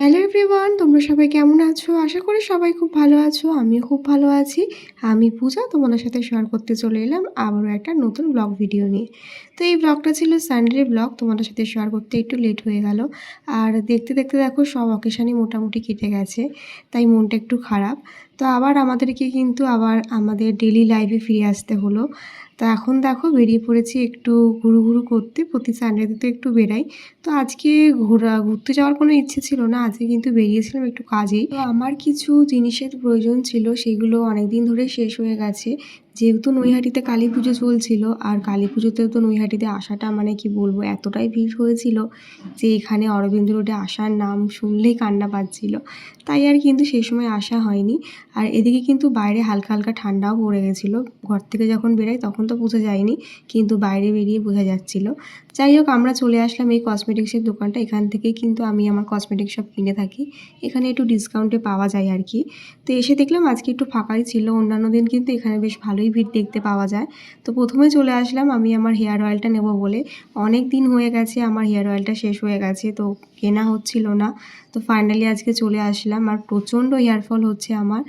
Hello everyone তোমরা সবাই কেমন আছো? আশা করি সবাই খুব ভালো আছো, আমিও খুব ভালো আছি। আমি পূজা, তোমাদের সাথে শেয়ার করতে চলে এলাম আবারও একটা নতুন ব্লগ ভিডিও নিয়ে। তো এই ব্লগটা ছিল সানডে ব্লগ তোমাদের সাথে শেয়ার করতে একটু লেট হয়ে গেল। আর দেখতে দেখতে দেখো সব অকেশানই মোটামুটি কেটে গেছে, তাই মনটা একটু খারাপ। তো আবার আমাদেরকে কিন্তু আবার আমাদের ডেলি লাইফে ফিরে আসতে হলো। তো এখন দেখো বেরিয়ে পড়েছি একটু ঘুরু ঘুরু করতে, প্রতি সানডেতে তো একটু বেরাই। তো আজকে ঘোরা, ঘুরতে যাওয়ার কোনো ইচ্ছে ছিল না, আজকে কিন্তু বেরিয়েছিলাম একটু কাজেই। তো আমার কিছু জিনিসের প্রয়োজন ছিল, সেগুলো অনেক দিন ধরে শেষ হয়ে গেছে। যেহেতু নৈহাটিতে কালী পুজো চলছিল, আর কালী পুজোতেও তো নৈহাটিতে আসাটা মানে কি বলব, এতটাই ভিড় হয়েছিল যে এখানে অরবিন্দ রোডে আসার নাম শুনলেই কান্না পাচ্ছিল। তাই আর কিন্তু সেই সময় আসা হয়নি। আর এদিকে কিন্তু বাইরে হালকা হালকা ঠান্ডাও পড়ে গেছিল। ঘর থেকে যখন বেরোয় তখন তো বোঝা যায়নি, কিন্তু বাইরে বেরিয়ে বোঝা যাচ্ছিল। যাই হোক, আমরা চলে আসলাম এই কসমেটিক্সের দোকানটা। এখান থেকেই কিন্তু আমি আমার কসমেটিক্স সব কিনে থাকি। এখানে একটু ডিসকাউন্টে পাওয়া যায় আর কি। তো এসে দেখলাম আজকে একটু ফাঁকাই ছিল। অন্যান্য দিন কিন্তু এখানে বেশ ভালোই ভিড় দেখতে পাওয়া যায়। তো প্রথমে চলে আসলাম, আমি আমার হেয়ার অয়েলটা নেব বলে। অনেক দিন হয়ে গেছে, আমার হেয়ার অয়েলটা শেষ হয়ে গেছে। তো কেনা হচ্ছিল না। তো ফাইনালি আজকে চলে আসলাম। আর প্রচণ্ড হেয়ারফল হচ্ছে আমার।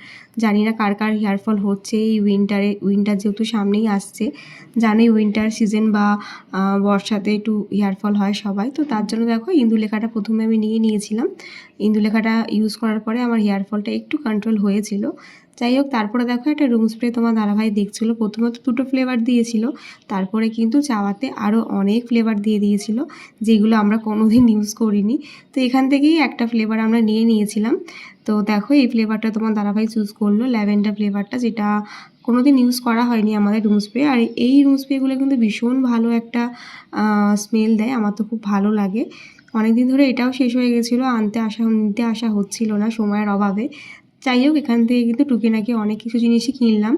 জানি না কার কার হেয়ারফল হচ্ছে এই উইন্টারে উইন্টার যেহেতু সামনেই আসছে। জানোই উইন্টার সিজন বা বর্ষাতে একটু হেয়ারফল হয় সবাই। তো তার জন্য দেখো ইন্দুলেখাটা প্রথমে আমি নিয়ে নিয়েছিলাম। ইন্দুলেখাটা ইউজ করার পরে আমার হেয়ারফলটা একটু কন্ট্রোল হয়েছিল। যাই হোক, তারপরে দেখো একটা রুম স্প্রে তোমার দাদাভাই দেখছিলো। প্রথমত দুটো ফ্লেভার দিয়েছিল, তারপরে কিন্তু চাওয়াতে আরও অনেক ফ্লেভার দিয়ে দিয়েছিল, যেগুলো আমরা কোনোদিন ইউজ করিনি। তো এখান থেকেই একটা ফ্লেভার আমরা নিয়ে নিয়েছিলাম। তো দেখো, এই ফ্লেভারটা তোমার দাদাভাই চুজ করল ল্যাভেন্ডার ফ্লেভারটা যেটা কোনোদিন ইউজ করা হয়নি আমাদের রুম স্প্রে আর এই রুম স্প্রেগুলো কিন্তু ভীষণ ভালো একটা স্মেল দেয়, আমার তো খুব ভালো লাগে। অনেক দিন ধরে এটাও শেষ হয়ে গেছিল, আনতে আসা, নিতে আসা হচ্ছিল না সময়ের অভাবে। যাই হোক, এখান থেকে কিন্তু টুকিনাকি অনেক কিছু জিনিসই কিনলাম।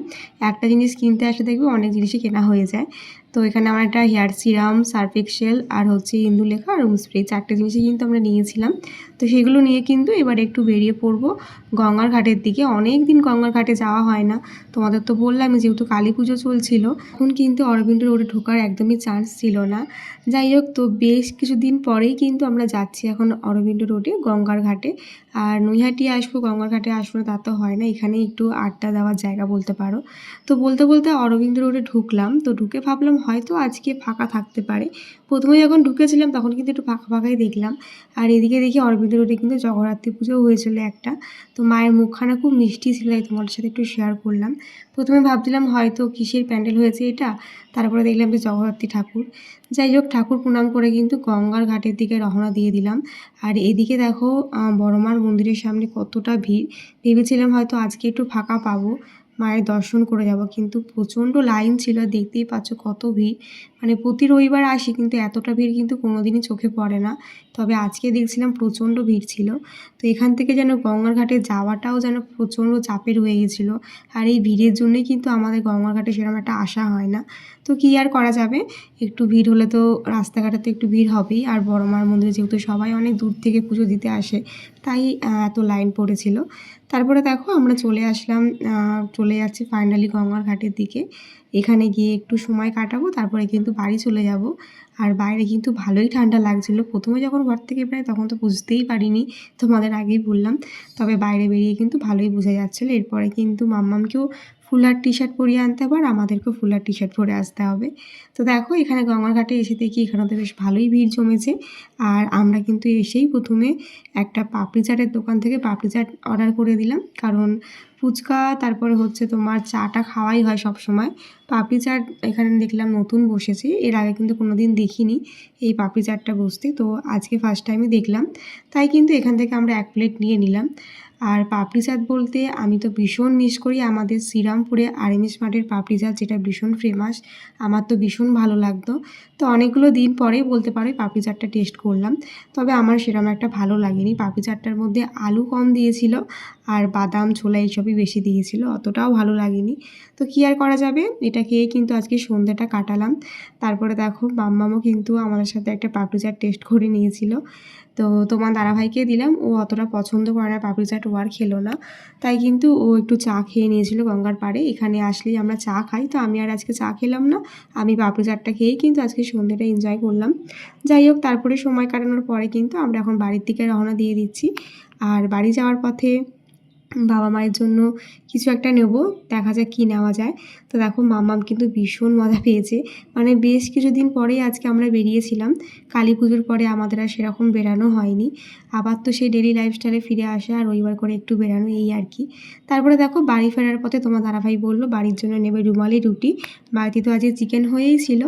একটা জিনিস কিনতে আসলে দেখবে, অনেক জিনিসই কেনা হয়ে যায়। তো এখানে আমার একটা হেয়ার সিরাম সার্ফ এক্সেল আর হচ্ছে ইন্দুলেখা আর রুম স্প্রে চারটে জিনিসই কিন্তু আমরা নিয়েছিলাম। তো সেগুলো নিয়ে কিন্তু এবার একটু বেরিয়ে পড়ব। গঙ্গার ঘাটের দিকে অনেক দিন গঙ্গার ঘাটে যাওয়া হয় না। তোমাদের তো বললাম যেহেতু কালী পুজো চলছিল এখন কিন্তু অরবিন্দ রোডে ঢোকার একদমই চান্স ছিল না। যাই হোক, তো বেশ কিছুদিন পরেই কিন্তু আমরা যাচ্ছি এখন অরবিন্দ রোডে, গঙ্গার ঘাটে। আর নৈহাটি আসব, গঙ্গার ঘাটে আসব না তা তো হয় না। এখানে একটু আড্ডা দেওয়ার জায়গা বলতে পারো। তো বলতে বলতে অরবিন্দ রোডে ঢুকলাম। তো ঢুকে ভাবলাম হয়তো আজকে ফাঁকা থাকতে পারে। প্রথমে যখন ঢুকেছিলাম, তখন কিন্তু একটু ফাঁকা ফাঁকাই দেখলাম। আর এদিকে দেখি অরবিন্দ রোডে কিন্তু জগদ্ধাত্রী পুজোও হয়েছিল একটা। তো মায়ের মুখখানা খুব মিষ্টি ছিল, তাই তোমাদের সাথে একটু শেয়ার করলাম। প্রথমে ভাবছিলাম হয়তো কিসের প্যান্ডেল হয়েছে এটা? তারপরে দেখলাম যে জগদ্ধাত্রী ঠাকুর। যাই হোক, ঠাকুর প্রণাম করে কিন্তু গঙ্গার ঘাটের দিকে রওনা দিয়ে দিলাম। আর এদিকে দেখো বড়মার মন্দিরের সামনে কতটা ভিড়। ভেবেছিলাম হয়তো আজকে একটু ফাঁকা পাবো। মায়ের দর্শন করে যাব। কিন্তু প্রচণ্ড লাইন ছিল, দেখতেই পাচ্ছ কত ভিড়। মানে প্রতি রবিবার আসি, কিন্তু এতটা ভিড় কিন্তু কোনোদিনই চোখে পড়ে না। তবে আজকে দেখছিলাম প্রচণ্ড ভিড় ছিল। তো এখান থেকে যেন গঙ্গার ঘাটে যাওয়াটাও যেন প্রচণ্ড চাপের হয়ে গেছিল। আর এই ভিড়ের জন্যই কিন্তু আমাদের গঙ্গার ঘাটে সেরকম একটা আসা হয় না। তো কী আর করা যাবে? একটু ভিড় হলে তো রাস্তাঘাটে তো একটু ভিড় হবেই। আর বড় মার মন্দিরে যেহেতু সবাই অনেক দূর থেকে পুজো দিতে আসে তাই এত লাইন পড়েছিল। তারপরে দেখো আমরা চলে আসলাম চলে যাচ্ছি ফাইনালি গঙ্গার ঘাটের দিকে। এখানে গিয়ে একটু সময় কাটাবো, তারপরে কিন্তু বাড়ি চলে যাব। আর বাইরে কিন্তু ভালোই ঠান্ডা লাগছিল। প্রথমে যখন ঘর থেকে প্রায় তখন তো বুঝতেই পারিনি, তোমাদের আগেই বললাম। তবে বাইরে বেরিয়ে কিন্তু ভালোই বোঝা যাচ্ছিল। এরপরে কিন্তু মাম্মামকেও ফুলার টি শার্ট পরিয়ে আনতে হবে আর আমাদেরকেও ফুলার টি শার্ট পরে আসতে হবে। তো দেখো, এখানে গঙ্গার ঘাটে এসে দেখি এখানে তো বেশ ভালোই ভিড় জমেছে। আর আমরা কিন্তু এসেই প্রথমে একটা পাপড়ি চাটের দোকান থেকে পাপড়ি চাট অর্ডার করে দিলাম। কারণ ফুচকা, তারপরে হচ্ছে তোমার চাটা খাওয়াই হয় সব সময় পাপড়ি চাট এখানে দেখলাম নতুন বসেছে, এর আগে কিন্তু কোনো দিন দেখিনি এই পাপড়ি চাটটা বসতে, তো আজকে ফার্স্ট টাইমে দেখলাম। তাই কিন্তু এখান থেকে আমরা এক প্লেট নিয়ে নিলাম। আর পাপড়ি চাট বলতে আমি তো ভীষণ মিস করি আমাদের শ্রীরামপুরে আরএমএস মাঠের পাপড়ি চাট, যেটা ভীষণ ফেমাস আমার তো ভীষণ ভালো লাগতো। তো অনেকগুলো দিন পরেই বলতে পারো পাপড়ি চাটটা টেস্ট করলাম। তবে আমার সেরকম একটা ভালো লাগেনি। পাপড়ি চাটটার মধ্যে আলু কম দিয়েছিল আর বাদাম, ছোলা এইসবই বেশি দিয়েছিল, অতটাও ভালো লাগেনি। তো কী আর করা যাবে? এটা খেয়ে কিন্তু আজকে সন্ধ্যাটা কাটালাম। তারপরে দেখো, মাম্মামও কিন্তু আমাদের সাথে একটা পাপড়ি চাট টেস্ট করে নিয়েছিল। তো তোমার দাদাভাইকে দিলাম, ও অতটা পছন্দ করে না, পাপড়ি চাট ও আর খেলো না। তাই কিন্তু ও একটু চা খেয়ে নিয়েছিল গঙ্গার পাড়ে। এখানে আসলেই আমরা চা খাই, তো আমি আর আজকে চা খেলাম না। আমি পাপড়ি চাটটা খেয়েই কিন্তু আজকে সন্ধ্যেটা এনজয় করলাম। যাই হোক, তারপরে সময় কাটানোর পরে কিন্তু আমরা এখন বাড়ির দিকে রওনা দিয়ে দিচ্ছি। আর বাড়ি যাওয়ার পথে বাবা মায়ের জন্য কিছু একটা নেব, দেখা যাক কী নেওয়া যায়। তো দেখো মামাম কিন্তু ভীষণ মজা পেয়েছে। মানে বেশ কিছুদিন পরেই আজকে আমরা বেরিয়েছিলাম। কালী পুজোর পরে আমাদের আর সেরকম বেরানো হয়নি। আবার তো সেই ডেলি লাইফস্টাইলে ফিরে আসা আর রবিবার করে একটু বেরানো, এই আর কি। তারপরে দেখো, বাড়ি ফেরার পথে তোমার দাদাভাই বলল, বাড়ির জন্য নেবে রুমালি রুটি। বাড়িতে তো আজকে চিকেন হয়েই ছিল।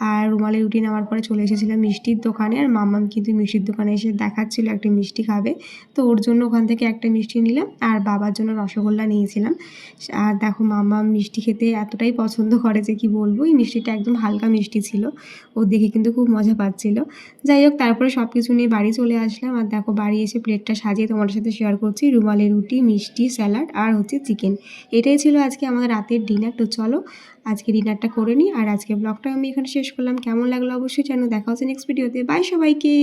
আর রুমালি রুটি নেওয়ার পরে চলে এসেছিলাম মিষ্টির দোকানে। আর মামাম কিন্তু মিষ্টির দোকানে এসে দেখাচ্ছিল একটা মিষ্টি খাবে। তো ওর জন্য ওখান থেকে একটা মিষ্টি নিলাম। আর বাবার জন্য রসগোল্লা নিয়েছিলাম। আর দেখো মামা মিষ্টি খেতে এতটাই পছন্দ করে যে কি বলব, এই মিষ্টিটা একদম হালকা মিষ্টি ছিল। ও দেখে কিন্তু খুব মজা পাচ্ছিল। যাই হোক, তারপরে সব কিছু নিয়ে বাড়ি চলে আসলাম। আর দেখো বাড়ি এসে প্লেটটা সাজিয়ে তোমার সাথে শেয়ার করছি। রুমালি রুটি, মিষ্টি স্যালাড আর হচ্ছে চিকেন এটাই ছিল আজকে আমাদের রাতের ডিনার তো চলো আজকে ডিনারটা করে নিই। আর আজকে ব্লগটা আমি এখানে শেষ করলাম। কেমন লাগল অবশ্যই জানো দেখা হচ্ছে নেক্সট ভিডিওতে বাই সবাইকে।